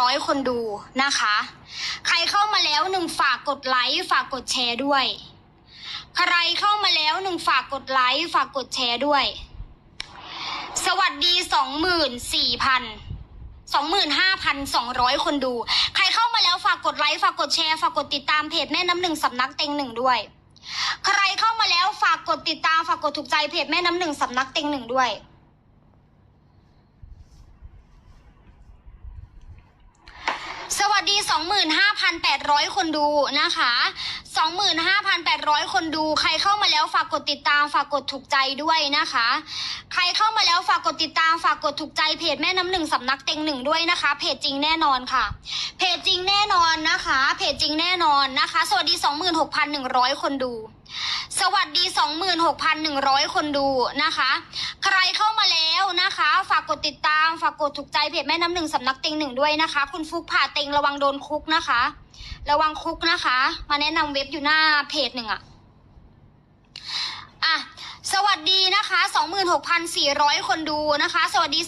ร้อยคนดูนะคะ ใครเข้ามาแล้วหนึ่งฝากกดไลค์ฝากกดแชร์ด้วย ใครเข้ามาแล้วหนึ่งฝากกดไลค์ฝากกดแชร์ด้วย สวัสดีสองหมื่นสี่พันสองหมื่นห้าพันสองร้อยคนดู ใครเข้ามาแล้วฝากกดไลค์ฝากกดแชร์ฝากกดติดตามเพจแม่น้ำหนึ่งสำนักเต็งหนึ่งด้วย ใครเข้ามาแล้วฝากกดติดตามฝากกดถูกใจเพจแม่น้ำหนึ่งสำนักเต็งหนึ่งด้วย สวัส ดี 25,800 คนดูนะคะ 25,800 คนดู ใครเข้ามาแล้วฝากกดติดตามฝากกดถูกใจด้วยนะคะ ใครเข้ามาแล้วฝากกดติดตามฝากกดถูกใจเพจแม่น้ำหนึ่งสำนักเต็งหนึ่งด้วยนะคะ เพจจริงแน่นอนค่ะ เพจจริงแน่นอนนะคะ เพจจริงแน่นอนนะคะ สวัสดี 26,100 คนดู สวัสดี 26,100 คนดูนะคะ ใครเข้ามาแล้วนะคะ ฝากกดติดตาม ฝากกดถูกใจเพจแม่น้ำหนึ่งสำนักเต็งหนึ่งด้วยนะคะ คุณฟุกผ่าเต็งระวังโดนคุกนะคะ ระวังคุกนะคะ มาแนะนำเว็บอยู่หน้าเพจหนึ่งอะอะสวัสดีนะคะ 26,400 คนดูนะคะ สวัสดี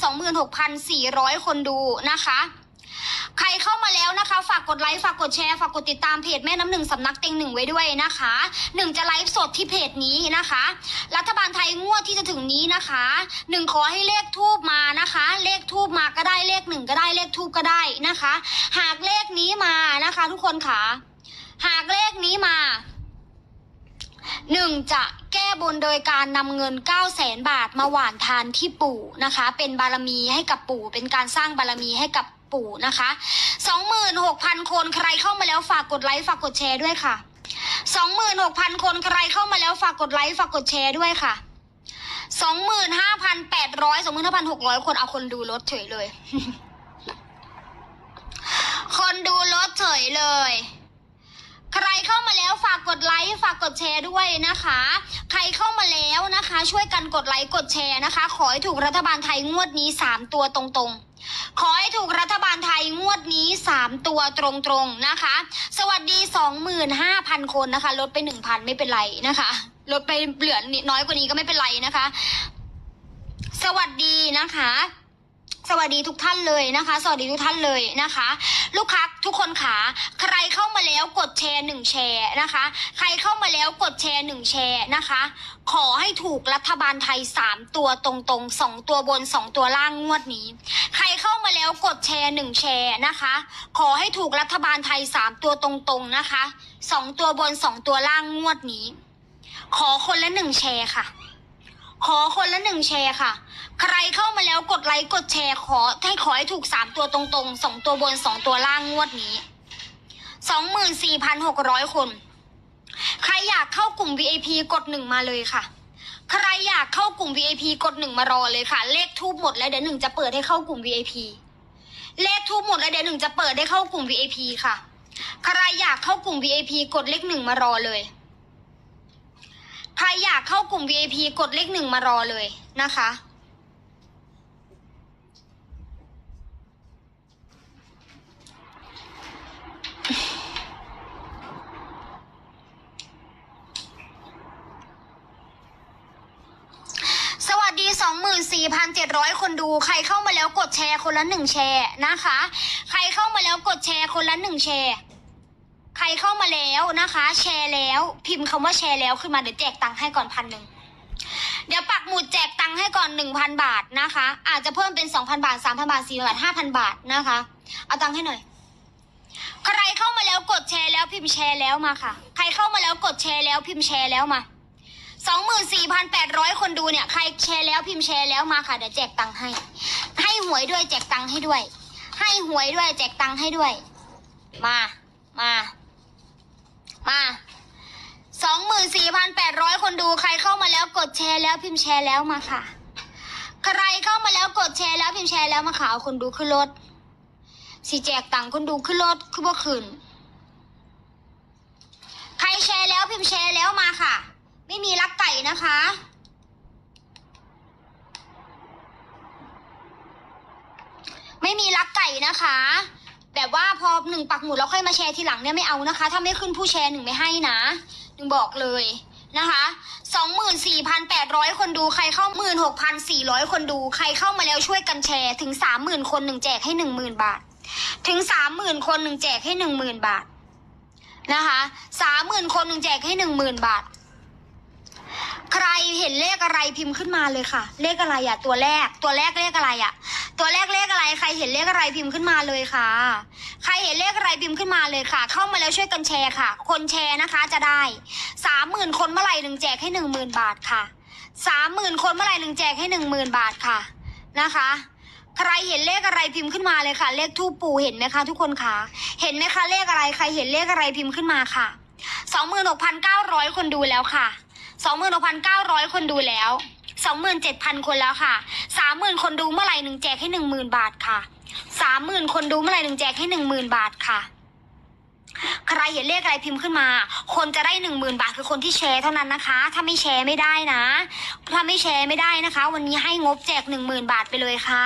26,400 คนดูนะคะ ใครเข้ามาแล้วนะคะ ฝากกดไลค์ฝากกดแชร์ฝากกดติดตามเพจแม่น้ำหนึ่งสำนักเต็งหนึ่งไว้ด้วยนะคะหนึ่งจะไลฟ์สดที่เพจนี้นะคะ รัฐบาลไทยงวดที่จะถึงนี้นะคะหนึ่งขอให้เลขทูบมานะคะ เลขทูบมาก็ได้เลขหนึ่งก็ได้เลขทูบก็ได้นะคะ หากเลขนี้มานะคะ ทุกคนค่ะ หากเลขนี้มาหนึ่งจะแก้บนโดยการนำเงิน 9 0 0แสนบาทมาหว่านทานที่ปู่นะคะ เป็นบารมีให้กับปู่ เป็นการสร้างบารมีให้กับ ปู่นะคะ26,000 คนใครเข้ามาแล้วฝากกดไลค์ฝากกดแชร์ด้วยค่ะ26,000 คนใครเข้ามาแล้วฝากกดไลค์ฝากกดแชร์ด้วยค่ะ25,800 25,600 คนเอาคนดูลดเฉยเลย คนดูลดเฉยเลย ใครเข้ามาแล้วฝากกดไลค์ฝากกดแชร์ด้วยนะคะ ใครเข้ามาแล้วนะคะ ช่วยกันกดไลค์กดแชร์นะคะ ขอให้ถูกรัฐบาลไทยงวดนี้สามตัวตรงๆ ขอให้ถูกรัฐบาลไทยงวดนี้สามตัวตรงๆนะคะ สวัสดีสองหมื่นห้าพันคนนะคะ ลดไปหนึ่งพันไม่เป็นไรนะคะ ลดไปเหลือนิดน้อยกว่านี้ก็ไม่เป็นไรนะคะ สวัสดีนะคะ สวัสดีทุกท่านเลยนะคะ สวัสดีทุกท่านเลยนะคะ ลูกค้าทุกคนขาใครเข้ามาแล้วกดแชร์หนึ่งแชร์นะคะ ใครเข้ามาแล้วกดแชร์หนึ่งแชร์นะคะ ขอให้ถูกรัฐบาลไทยสามตัวตรงๆสองตัวบนสองตัวล่างงวดนี้ใคร มาแล้วกดแชร์หนึ่งแชร์นะคะ ขอให้ถูกรัฐบาลไทยสามตัวตรงๆนะคะสองตัวบนสองตัวล่างงวดนี้ ขอคนละหนึ่งแชร์ค่ะ ขอคนละหนึ่งแชร์ค่ะ ใครเข้ามาแล้วกดไลค์กดแชร์ขอให้ขอให้ถูกสามตัวตรงๆสองตัวบนสองตัวล่างงวดนี้สองหมื่นสี่พันหกร้อยคน ใครอยากเข้ากลุ่ม VIP กดหนึ่งมาเลยค่ะ ใครอยากเข้ากลุ่ม VIP กดหนึ่งมารอเลยค่ะ เลขทูบหมดแล้วเดี๋ยวหนึ่งจะเปิดให้เข้ากลุ่ม VIP เลขทูบหมดแล้วเดี๋ยวหนึ่งจะเปิดให้เข้ากลุ่ม VIP ค่ะ ใครอยากเข้ากลุ่ม VIP กดเลขหนึ่งมารอเลย ใครอยากเข้ากลุ่ม VIP กดเลขหนึ่งมารอเลยนะคะ สวัสดี 24,700คนดูใครเข้ามาแล้วกดแชร์คนละหนึ่งแชร์นะคะ ใครเข้ามาแล้วกดแชร์คนละหนึ่งแชร์ใครเข้ามาแล้วนะคะ แชร์แล้ว พิมพ์คำว่าแชร์แล้วขึ้นมาเดี๋ยวแจกตังค์ให้ก่อนพันหนึ่งเดี๋ยวปักหมุดแจกตังค์ให้ก่อนหนึ่งพันบาทนะคะ อาจจะเพิ่มเป็นสองพันบาทสามพันบาทสี่พันบาทห้าพันบาทนะคะ เอาตังค์ให้หน่อย ใครเข้ามาแล้วกดแชร์แล้วพิมพ์แชร์แล้วมาค่ะ ใครเข้ามาแล้วกดแชร์แล้วพิมพ์แชร์แล้วมา สองหมื่นสี่พันแปดร้อยคนดูเนี่ย ใครแชร์แล้วพิมพ์แชร์แล้วมาค่ะเดี๋ยวแจกตังค์ให้ ให้หวยด้วยแจกตังค์ให้ด้วย ให้หวยด้วยแจกตังค์ให้ด้วย มา มา มาสองหมื่นสี่พันแปดร้อยคนดูใครเข้ามาแล้วกดแชร์แล้วพิมพ์แชร์แล้วมาค่ะ ใครเข้ามาแล้วกดแชร์แล้วพิมพ์แชร์แล้วมาค่ะเอาคนดูขึ้นรถสีแจกตังค์คนดูขึ้นรถคือบ่ขึ้น ใครแชร์แล้วพิมพ์แชร์แล้วมาค่ะ ไม่มีลักไก่นะคะ ไม่มีลักไก่นะคะ แบบว่าพอหนึ่งปักหมุดแล้วค่อยมาแชร์ทีหลังเนี่ยไม่เอานะคะ ถ้าไม่ขึ้นผู้แชร์หนึ่งไม่ให้นะหนึ่งบอกเลยนะคะสองหมื่นสี่พันแปดร้อยคนดู ใครเข้าหมื่นหกพันสี่ร้อยคนดู ใครเข้ามาแล้วช่วยกันแชร์ ถึงสามหมื่นคนหนึ่งแจกให้หนึ่งหมื่นบาท ถึงสามหมื่นคนหนึ่งแจกให้หนึ่งหมื่นบาท นะคะสามหมื่นคนหนึ่งแจกให้หนึ่งหมื่นบาท ใครเห็นเลขอะไรพิมพ์ขึ้นมาเลยค่ะ เลขอะไรอะ่ะตัวแรก ตัวแรกเลขอะไรอะ่ะตัวแรกเลขอะไร ใครเห็นเลขอะไรพิมพ์ขึ้นมาเลยค่ะ ใครเห็นเลขอะไรพิมพ์ขึ้นมาเลยค่ะ เข้ามาแล้วช่วยกันแชร์ค่ะ คนแชร์นะคะจะได้สามหมื่นคนเมื่อไหร่หนึ่งแจกให้หนึ่งหมื่นบาทค่ะสามหมื่นคนเมื่อไหร่หนึ่งแจกให้หนึ่งหมื่นบาทค่ะนะคะ ใครเห็นเลขอะไรพิมพ์ขึ้นมาเลยค่ะ เลขทูปปูเห็นไหมคะ ทุกคนคะเห็นไหมคะเลขอะไร ใครเห็นเลขอะไรพิมพ์ขึ้นมาค่ะสองหมื่นหกพันเก้าร้อยคนดูแล้วค่ะ สองหมื่นหกพันเก้าร้อยคนดูแล้วสองหมื่นเจ็ดพันคนแล้วค่ะสามหมื่นคนดูเมื่อไหร่หนึ่งแจกให้หนึ่งหมื่นบาทค่ะสามหมื่นคนดูเมื่อไหร่หนึ่งแจกให้หนึ่งหมื่นบาทค่ะ ใครเห็นเลขอะไรพิมพ์ขึ้นมา คนจะได้หนึ่งหมื่นบาทคือคนที่แชร์เท่านั้นนะคะ ถ้าไม่แชร์ไม่ได้นะ ถ้าไม่แชร์ไม่ได้นะคะ วันนี้ให้งบแจกหนึ่งหมื่นบาทไปเลยค่ะ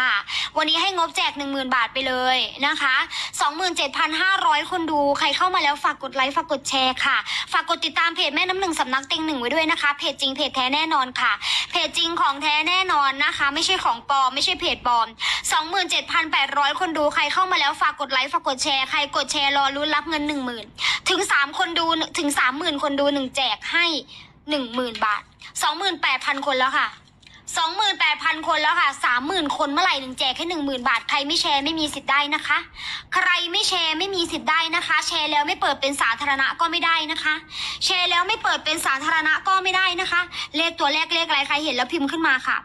วันนี้ให้งบแจกหนึ่งหมื่นบาทไปเลยนะคะสองหมื่นเจ็ดพันห้าร้อยคนดู ใครเข้ามาแล้วฝากกดไลค์ฝากกดแชร์ค่ะ ฝากกดติดตามเพจแม่น้ำหนึ่งสำนักเต็งหนึ่งไว้ด้วยนะคะ เพจจริงเพจแท้แน่นอนค่ะ เพจจริงของแท้ ไม่ใช่ของปลอมไม่ใช่เพจปลอมสองหมื่นเจ็ดพันแปดร้อยคนดูใครเข้ามาแล้วฝากกดไลค์ฝากกดแชร์ใครกดแชร์รอรุ้นรับเงินหนึ่งหมื่นถึงสามคนดูถึงสามหมื่นคนดูหนึ่งแจกให้หนึ่งหมื่นบาทสองหมื่นแปดพันคนแล้วค่ะ สองหมื่นแปดพันคนแล้วค่ะสามหมื่นคนเมื่อไหร่หนึ่งแจกแค่หนึ่งหมื่นบาท ใครไม่แชร์ไม่มีสิทธิ์ได้นะคะ ใครไม่แชร์ไม่มีสิทธิ์ได้นะคะ แชร์แล้วไม่เปิดเป็นสาธารณะก็ไม่ได้นะคะ แชร์แล้วไม่เปิดเป็นสาธารณะก็ไม่ได้นะคะ เลขตัวแรกเลขอะไรใครเห็นแล้วพิมพ์ขึ้นมาค่ะ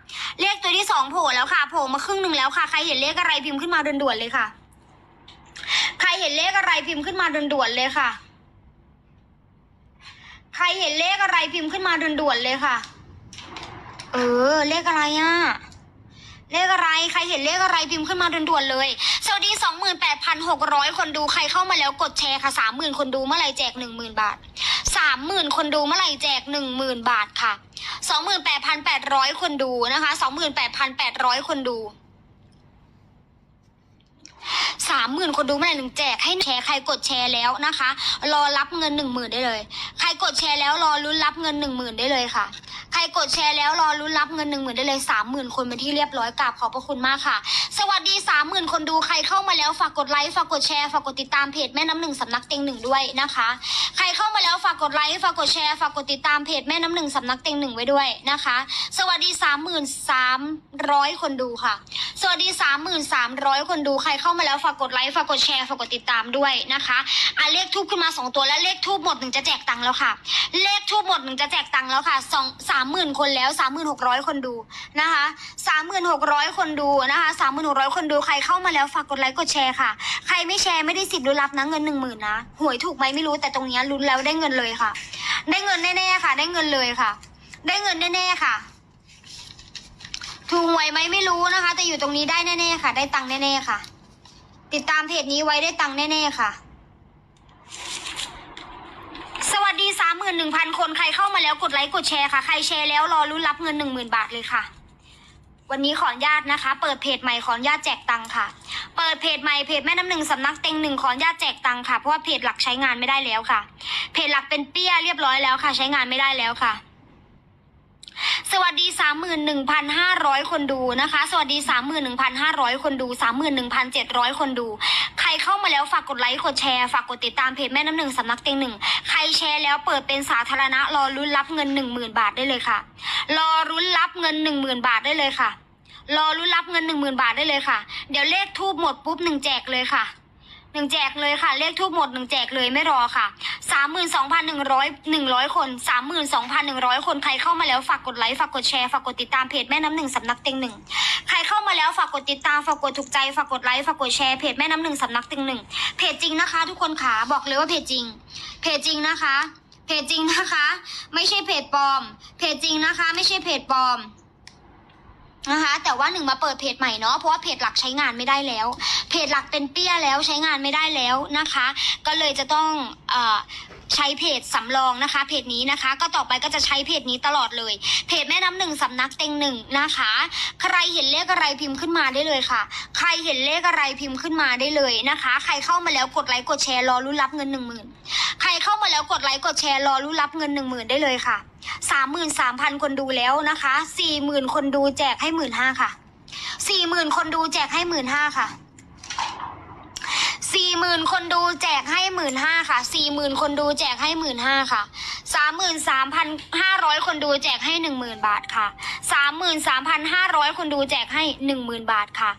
เลขตัวที่สองโผล่แล้วค่ะ โผล่มาครึ่งหนึ่งแล้วค่ะ ใครเห็นเลขอะไรพิมพ์ขึ้นมาด่วนๆเลยค่ะ ใครเห็นเลขอะไรพิมพ์ขึ้นมาด่วนๆเลยค่ะ ใครเห็นเลขอะไรพิมพ์ขึ้นมาด่วนๆเลยค่ะ เออ เลขอะไรอะ เลขอะไร ใครเห็นเลขอะไรพิมพ์ขึ้นมาด่วนๆเลย สวัสดีสองหมื่นแปดพันหกร้อยคนดู ใครเข้ามาแล้วกดแชร์ค่ะสามหมื่นคนดูเมื่อไหร่แจกหนึ่งหมื่นบาทสามหมื่นคนดูเมื่อไหร่แจกหนึ่งหมื่นบาทค่ะสองหมื่นแปดพันแปดร้อยคนดูนะคะสองหมื่นแปดพันแปดร้อยคนดูสามหมื่นคนดูเมื่อไหร่หนึ่งแจกให้แชร์ใครกดแชร์แล้วนะคะ รอรับเงินหนึ่งหมื่นได้เลย ใครกดแชร์แล้วรอลุ้นรับเงินหนึ่งหมื่นได้เลยค่ะ กดแชร์แล้วรอรุ้นรับเงินหนึ่งหมื่นได้เลยสามหมื่นคนเป็นที่เรียบร้อยกราบขอบพระคุณมากค่ะ สวัสดีสามหมื่นคนดูใครเข้ามาแล้วฝากกดไลค์ฝากกดแชร์ฝากกดติดตามเพจแม่น้ำหนึ่งสำนักเต็งหนึ่งด้วยนะคะ ใครเข้ามาแล้วฝากกดไลค์ฝากกดแชร์ฝากกดติดตามเพจแม่น้ำหนึ่งสำนักเต็งหนึ่งไว้ด้วยนะคะ สวัสดีสามหมื่นสามร้อยคนดูค่ะ วัสดีสามหมื่นสามร้อยคนดูใครเข้ามาแล้วฝากกดไลค์ฝากกดแชร์ฝากกดติดตามด้วยนะคะอะเลขทูบขึ้นมาสองตัวและเลขทูบหมดหนึ่งจะแจกตังค์แล้วค่ะ เลขทูบหมดหนึ่งจะแจกตังค์แล้วค่ะสองสามหมื่นคนแล้วสามหมื่นหกร้อยคนดูนะคะสามหมื่นหกร้อยคนดูนะคะสามหมื่นหกร้อยคนดูใครเข้ามาแล้วฝากกดไลค์กดแชร์ค่ะ ใครไม่แชร์ไม่ได้สิทธิ์ลุ้นรับนะเงินหนึ่งหมื่นนะหวยถูกไหมไม่รู้แต่ตรงนี้ลุ้นแล้วได้เงินเลยค่ะ ได้เงินแน่ๆค่ะ ได้เงินเลยค่ะ ได้เงินแน่ๆค่ะ ถูกหวยไหมไม่รู้นะคะ แต่อยู่ตรงนี้ได้แน่ๆค่ะ ได้ตังค์แน่ๆค่ะ ติดตามเพจนี้ไว้ได้ตังค์แน่ๆค่ะ สวัสดีสามหมื่นหนึ่งพันคนใครเข้ามาแล้วกดไลค์กดแชร์ค่ะ ใครแชร์แล้วรอรุ้นรับเงินหนึ่งหมื่นบาทเลยค่ะ วันนี้ขออนุญาตนะคะ เปิดเพจใหม่ขออนุญาตแจกตังค์ค่ะ เปิดเพจใหม่เพจแม่น้ำหนึ่งสำนักเต็งหนึ่งขออนุญาตแจกตังค์ค่ะเพราะว่าเพจหลักใช้งานไม่ได้แล้วค่ะ เพจหลักเป็นเปี้ยเรียบร้อยแล้วค่ะ ใช้งานไม่ได้แล้วค่ะ สวัสดีสามหมื่นหนึ่งพันห้าร้อยคนดูนะคะ สวัสดีสามหมื่นหนึ่งพันห้าร้อยคนดูสามหมื่นหนึ่งพันเจ็ดร้อยคนดู ใครเข้ามาแล้วฝากกดไลค์กดแชร์ฝากกดติดตามเพจแม่น้ำหนึ่งสำนักเต็งหนึ่งใครแชร์แล้วเปิดเป็นสาธารณะรอรุ้นรับเงินหนึ่งหมื่นบาทได้เลยค่ะ รอรุ้นรับเงินหนึ่งหมื่นบาทได้เลยค่ะ รอรุ้นรับเงินหนึ่งหมื่นบาทได้เลยค่ะ เดี๋ยวเลขทูบหมดปุ๊บหนึ่งแจกเลยค่ะ หนึ่งแจกเลยค่ะ เลขทูบหมดหนึ่งแจกเลยไม่รอค่ะสามหมื่นสองพันหนึ่งร้อยหนึ่งร้อยคนสามหมื่นสองพันหนึ่งร้อยคนใครเข้ามาแล้วฝากกดไลค์ฝากกดแชร์ฝากกดติดตามเพจแม่น้ำหนึ่งสำนักเต็งหนึ่งใครเข้ามาแล้วฝากกดติดตามฝากกดถูกใจฝากกดไลค์ฝากกดแชร์เพจแม่น้ำหนึ่งสำนักเต็งหนึ่งเพจจริงนะคะ ทุกคนขาบอกเลยว่าเพจจริง เพจจริงนะคะ เพจจริงนะคะ ไม่ใช่เพจปลอม เพจจริงนะคะ ไม่ใช่เพจปลอม นะคะ แต่ว่าหนึ่งมาเปิดเพจใหม่เนาะเพราะว่าเพจหลักใช้งานไม่ได้แล้ว เพจหลักเป็นเปี้ยแล้วใช้งานไม่ได้แล้วนะคะ ก็เลยจะต้องเออใช้เพจสำรองนะคะ เพจนี้นะคะ ก็ต่อไปก็จะใช้เพจนี้ตลอดเลย เพจแม่น้ำหนึ่งสำนักเต็งหนึ่งนะคะ ใครเห็นเลขอะไรพิมพ์ขึ้นมาได้เลยค่ะ ใครเห็นเลขอะไรพิมพ์ขึ้นมาได้เลยนะคะ ใครเข้ามาแล้วกดไลค์กดแชร์รอรุ้นรับเงินหนึ่งหมื่น เข้ามาแล้วกดไลค์กดแชร์รอรุ้รับเงินหนึ่งหมื่นได้เลยค่ะสามหมื่นสามพันคนดูแล้วนะคะสี่หมื่นคนดูแจกให้หมื่นห้าค่ะสี่หมื่นคนดูแจกให้หมื่นห้าค่ะสี่หมื่นคนดูแจกให้หมื่นห้าค่ะสี่หมื่นคนดูแจกให้หมื่นห้าค่ะสามหมื่นสามพันห้าร้อยคนดูแจกให้หนึ่งหมื่นบาทค่ะสามหมื่นสามพันห้าร้อยคนดูแจกให้หนึ่งหมื่นบาทค่ะ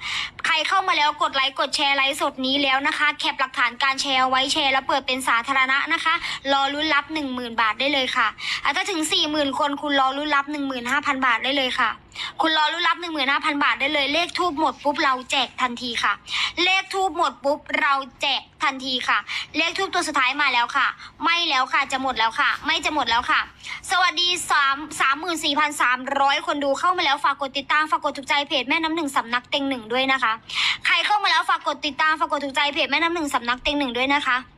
ใครเข้ามาแล้วกดไลค์กดแชร์ไลฟ์สดนี้แล้วนะคะ แคปหลักฐานการแชร์ไว้แชร์แล้วเปิดเป็นสาธารณะนะคะ รอลุ้นรับหนึ่งหมื่นบาทได้เลยค่ะอะถ้าถึงสี่หมื่นคนคุณรอลุ้นรับหนึ่งหมื่นห้าพันบาทได้เลยค่ะ คุณรอลุ้นรับหนึ่งหมื่นห้าพันบาทได้เลย เลขทูบหมดปุ๊บเราแจกทันทีค่ะ เลขทูบหมดปุ๊บเราแจกทันทีค่ะ เลขทูบตัวสุดท้ายมาแล้วค่ะ ไม่แล้วค่ะจะหมดแล้วค่ะ ไม่จะหมดแล้วค่ะ สวัสดีสามสามหมื่นสี่พันสามร้อยคนดูเข้ามาแล้วฝากกดติดตามฝากกดถูกใจเพจแม่น้ำหนึ่งสำนักเต็งหนึ่งด้วยนะคะ ใครเข้ามาแล้วฝากกดติดตามฝากกดถูกใจเพจแม่น้ำหนึ่งสำนักเต็งหนึ่งด้วยนะคะ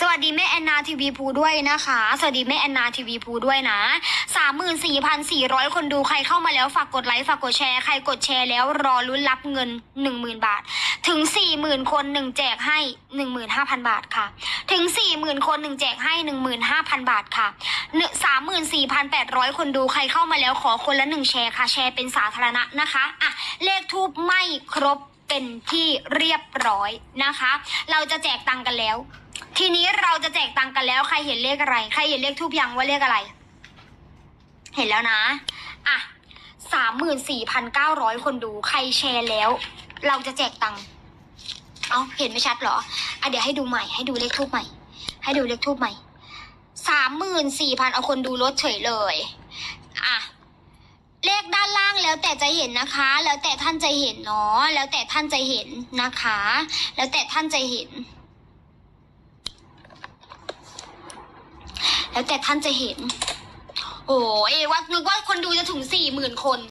สวัสดีแม่แอนนาทีวีภูด้วยนะคะ สวัสดีแม่แอนนาทีวีภูด้วยนะสามหมื่นสี่พันสี่ร้อยคนดูใครเข้ามาแล้วฝากกดไลค์ฝากกดแชร์ใครกดแชร์แล้วรอลุ้นรับเงินหนึ่งหมื่นบาท ถึงสี่หมื่นคนหนึ่งแจกให้หนึ่งหมื่นห้าพันบาทค่ะ ถึงสี่หมื่นคนหนึ่งแจกให้หนึ่งหมื่นห้าพันบาทค่ะสามหมื่นสี่พันแปดร้อยคนดูใครเข้ามาแล้วขอคนละหนึ่งแชร์ค่ะแชร์เป็นสาธารณะนะคะอะเลขทูบไม่ครบเป็นที่เรียบร้อยนะคะ เราจะแจกตังกันแล้ว ทีนี้เราจะแจกตังกันแล้ว ใครเห็นเลขอะไร ใครเห็นเลขทูบยังว่าเลขอะไร เห็นแล้วนะ อะสามหมื่นสี่พันเก้าร้อยคนดู ใครแชร์แล้ว เราจะแจกตังค์เอาเห็นไม่ชัดเหรอ อะเดี๋ยวให้ดูใหม่ ให้ดูเลขทูบใหม่ ให้ดูเลขทูบใหม่สามหมื่นสี่พันเอาคนดูลดเฉยเลย อะเลขด้านล่างแล้วแต่จะเห็นนะคะ แล้วแต่ท่านจะเห็นเนาะ แล้วแต่ท่านจะเห็นนะคะ แล้วแต่ท่านจะเห็น แล้วแต่ท่านจะเห็น โอ้ยว่านึกว่าคนดูจะถึงสี่หมื่นคน